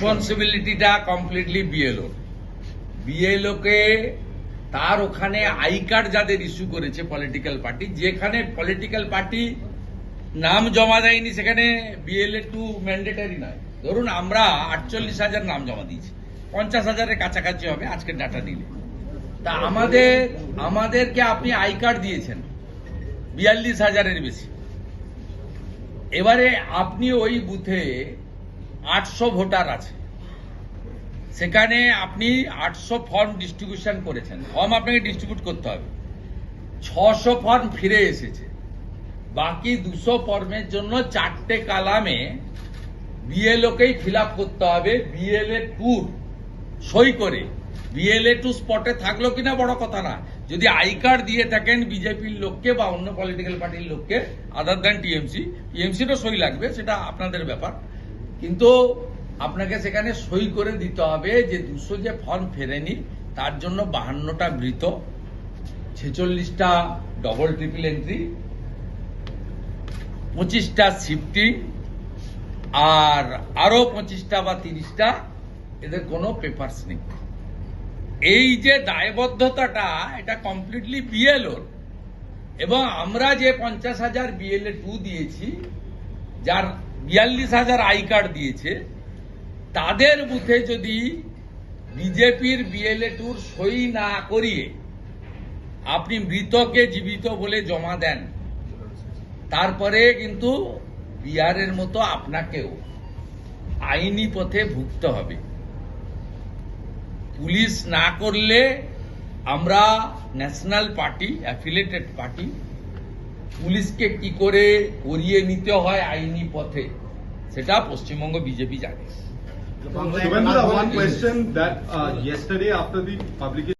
রেসপন্সিবিলিটিটা completely BLO বিএলওকে তার ওখানে আই কার্ড যাদের ইস্যু করেছে পলিটিক্যাল পার্টি যেখানে পলিটিক্যাল পার্টি নাম জমা দেয়নি, সেখানে বিএলএ টু ম্যান্ডেটারি নয়। ধরুন আমরা আটচল্লিশ হাজার নাম জমা দিয়েছি, পঞ্চাশ হাজারের কাছাকাছি হবে আজকের ডাটা নিলে। তা আমাদের, আমাদেরকে আপনি আই কার্ড দিয়েছেন, বিয়াল্লিশ হাজারের বেশি। এবারে আপনি ওই বুথে আটশো ভোটার আছে। সেখানে আপনি আটশো ফর্ম ডিস্ট্রিবিউশন করেছেন। ফর্ম আপনাকে ডিস্ট্রিবিউট করতে হবে। ছশো ফর্ম ফিরে এসেছে। বাকি দুশো ফর্মের জন্য চারটে কালামে বিএলওকেই ফিল আপ করতে হবে বিএলএ টুর সই করে। বিএলএ টু স্পটে থাকল কিনা বড় কথা না। যদি আই কার্ড দিয়ে থাকেন বিজেপির লোককে বা অন্য পলিটিক্যাল পার্টির লোককে আদার দ্যান টিএমসি টিএমসিরও সই লাগবে, সেটা আপনাদের ব্যাপার। কিন্তু আপনাকে সেখানে সই করে দিতে হবে যে দুশো যে ফর্ম ফেরেনি, তার জন্য বাহান্নটা মৃত, ছেচল্লিশটা ডবল ট্রিপল এন্ট্রি পঁচিশটা শিফটিং আর আরও পঁচিশটা বা তিরিশটা, এদের কোনো পেপারস নেই। এই যে দায়বদ্ধতাটা, এটা কমপ্লিটলি বিএলওর এবং আমরা যে পঞ্চাশ হাজার বিএলএ টু দিয়েছি, যার বিয়াল্লিশ হাজার আই কার্ড দিয়েছে। তাদের বুথে যদি বিজেপির বিএলএ টুর সই না করিয়ে আপনি মৃতকে জীবিত বলে জমা দেন, তারপরে কিন্তু বিহারের মতো আপনাকেও আইনি পথে ভুগতে হবে। পুলিশ না করলে আমরা ন্যাশনাল পার্টি অ্যাফিলেটেড পার্টি পুলিশকে কি করে করিয়ে নিতে হয় আইনি পথে সেটা পশ্চিমবঙ্গ বিজেপি জানে।